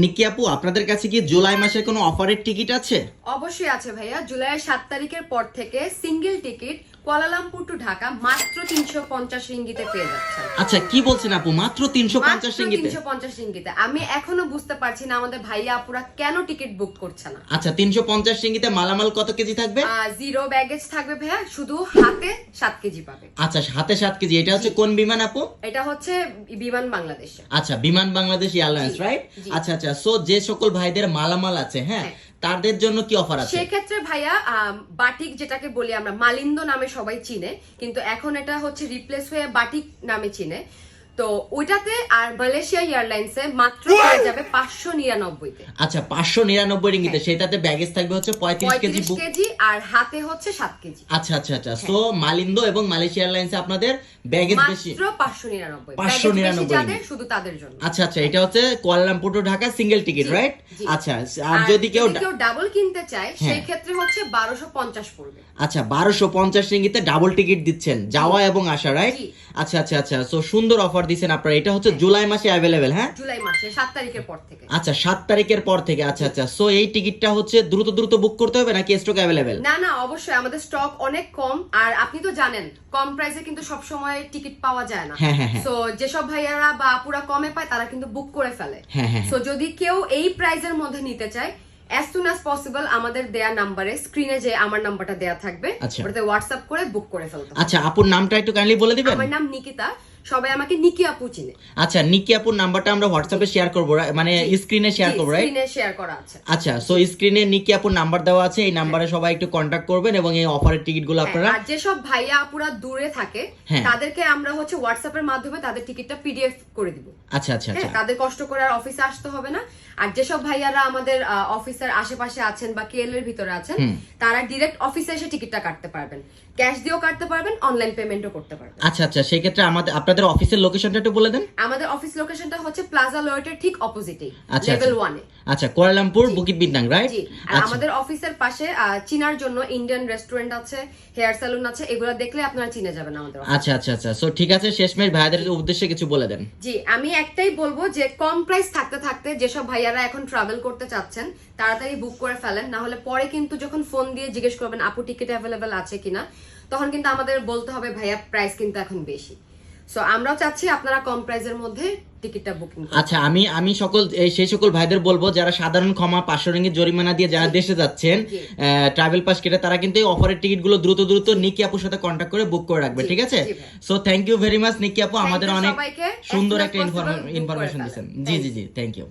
নিকি আপু, আপনাদের কাছে কি জুলাই মাসের কোনো অফারের টিকিট আছে? অবশ্যই আছে ভাইয়া। জুলাইয়ের সাত তারিখের পর থেকে single ticket Kuala Lumpur to Dhaka মাত্র তিনশো পঞ্চাশ রিঙ্গিতে পেয়ে যাচ্ছেন। আচ্ছা কি বলছেন আপু? মাত্র তিনশো পঞ্চাশ রিঙ্গিতে? তিনশো পঞ্চাশ রিঙ্গিতে। আমি এখনও বুঝতে পারছি না আমাদের ভাইয়া আপুরা কেন টিকিট বুক করছে না। আচ্ছা তিনশো পঞ্চাশ রিঙ্গিতে মালামাল কত কেজি থাকবে? জিরো ব্যাগেজ থাকবে ভাইয়া শুধু হাতে সাত কেজি পাবে। আচ্ছা হাতে সাত কেজি এটা হচ্ছে কোন বিমান আপু? এটা হচ্ছে বিমান বাংলাদেশে। আচ্ছা বিমান বাংলাদেশ এয়ারলাইন্স রাইট আচ্ছা আচ্ছা সো যে সকল ভাইদের মালামাল আছে হ্যাঁ? হ্যাঁ। তাদের জন্য কি অফার আছে? সেক্ষেত্রে ভাইয়া বাটিক যেটাকে বলি আমরা, মালিন্দ নামে সবাই চিনে, কিন্তু এখন এটা হচ্ছে রিপ্লেস হয়ে বাটিক নামে চিনে। তো ওইটাতে আর মালয়েশিয়া এয়ারলাইন্সে মাত্র যাবে পাঁচশো নিরানব্বইতে। আচ্ছা পাঁচশো নিরানব্বই রিঙ্গিতে সেটাতে ব্যাগেজ থাকবে হচ্ছে পঁয়ত্রিশ কেজি কেজি আর হাতে হচ্ছে সাত কেজি। আচ্ছা আচ্ছা আচ্ছা। সো মালিন্দ এবং মালয়েশিয়া এয়ারলাইন্সে আপনাদের ব্যাগেজ বেশি মাত্র পাঁচশো নিরানব্বই 599 যাদের শুধু তাদের জন্য। আচ্ছা আচ্ছা এটা হচ্ছে Kuala Lumpur to Dhaka single ticket right আচ্ছা আর যদি কেউ কেউ ডাবল কিনতে চায় হ্যাঁ। সেই ক্ষেত্রে হচ্ছে বারোশো পঞ্চাশ পড়বে। আচ্ছা বারোশো পঞ্চাশ রিঙ্গিতে ডাবল টিকিট দিচ্ছেন যাওয়া এবং আসা রাইট আচ্ছা আচ্ছা আচ্ছা। সো সুন্দর অফার দিচ্ছেন আপনারা এটা হচ্ছে জুলাই মাসে অ্যাভেলেবেল হ্যাঁ? জুলাই মাসে সাত তারিখের পর থেকে। আচ্ছা সাত তারিখের পর থেকে আচ্ছা আচ্ছা। সো এই টিকিটটা হচ্ছে দ্রুত দ্রুত বুক করতে হবে নাকি স্টক অ্যাভেলেবেল না না অবশ্যই আমাদের স্টক অনেক কম আর আপনি তো জানেন কম প্রাইসে কিন্তু সব সময় টিকিট পাওয়া যায় না। হ্যাঁ, হ্যাঁ, হ্যাঁ। সো যেসব ভাইয়ারা বা আপুরা কমে পায় তারা কিন্তু বুক করে ফেলে। হ্যাঁ, হ্যাঁ, সো যদি কেউ এই প্রাইসের মধ্যে নিতে চায় অ্যাজ সুন অ্যাজ পসিবল আমাদের দেয়া নাম্বারে স্ক্রিনে যে আমার নাম্বারটা দেয়া থাকবে আচ্ছা। ওটাতে হোয়াটসঅ্যাপ করে বুক করে ফেলতে আচ্ছা আপুর নামটা একটু কাইন্ডলি বলে দিবেন? আমার নাম নিকিতা। সবাই আমাকে নিকি আপু চিনে। আচ্ছা নিকি আপুর নাম্বারটা আমরা হোয়াটসঅ্যাপে শেয়ার করব? মানে স্ক্রিনে শেয়ার করব রাইট স্ক্রিনে শেয়ার করা আছে। আচ্ছা সো স্ক্রিনে নিকি আপুর নাম্বার দেওয়া আছে এই নাম্বারে সবাই একটু কন্ট্যাক্ট করবেন এবং এই অফারের টিকিটগুলো আপনারা আর যেসব ভাইয়া আপুরা দূরে থাকে হ্যাঁ। তাদেরকে আমরা হচ্ছে হোয়াটসঅ্যাপের মাধ্যমে তাদের টিকিটটা পিডিএফ করে দিব। আচ্ছা আচ্ছা আচ্ছা। হ্যাঁ তাদের কষ্ট করে আর অফিসে আসতে হবে না। আর যেসব ভাইয়ারা আমাদের অফিসের আশেপাশে আছেন বা কেএল এর ভিতরে আছেন তারা ডিরেক্ট অফিসে এসে টিকিটটা কাটতে পারবেন। ক্যাশ দিয়েও কাটতে পারবেন অনলাইন পেমেন্টও করতে পারবেন। আচ্ছা আচ্ছা সেই ক্ষেত্রে আমাদের আপনাদের অফিসের লোকেশনটা একটু বলে দেন। আমাদের অফিস লোকেশনটা হচ্ছে প্লাজা লয়েটের ঠিক অপোজিটেই আচ্ছা, লেভেল আচ্ছা। ওয়ানে আচ্ছা কুয়ালালামপুর বুকিট বিটনাং রাইট জি আর আচ্ছা। আমাদের অফিসের পাশে চিনার জন্য ইন্ডিয়ান রেস্টুরেন্ট আছে হেয়ার স্যালুন আছে এগুলো দেখলে আপনারা চিনে যাবেন আমাদের আচ্ছা আচ্ছা আচ্ছা। সো ঠিক আছে শেষমেশ ভাইয়াদের উদ্দেশ্যে কিছু বলে দেন। জি আমি একটাই বলব যে কম প্রাইস থাকতে থাকতে যেসব ভাইয়ারা এখন ট্রাভেল করতে চাচ্ছেন তাড়াতাড়ি বুক করে ফেলেন না হলে পরে কিন্তু যখন ফোন দিয়ে জিজ্ঞেস করবেন আপু টিকিট অ্যাভেলেবেল আছে কিনা? তখন কিন্তু আমাদের বলতে হবে ভাইয়া প্রাইস কিন্তু এখন বেশি। সো আমরাও চাচ্ছি আপনারা কম প্রাইসের মধ্যে টিকিটটা বুকিং আচ্ছা আমি আমি সকল সেই সকল ভাইদের বলব যারা সাধারণ ক্ষমা পাঁচশো রিঙ্গিত জরিমানা দিয়ে যারা দেশে যাচ্ছেন। ট্রাভেল পাস কেটে তারা কিন্তু এই অফারের টিকিটগুলো দ্রুত দ্রুত নিকি আপুর সাথে কন্ট্যাক্ট করে বুক করে রাখবে ঠিক আছে? So thank you very much Niki আপু। আমাদের অনেক সুন্দর একটা ইনফরমেশন। দিচ্ছেন। জি জি জি থ্যাংক ইউ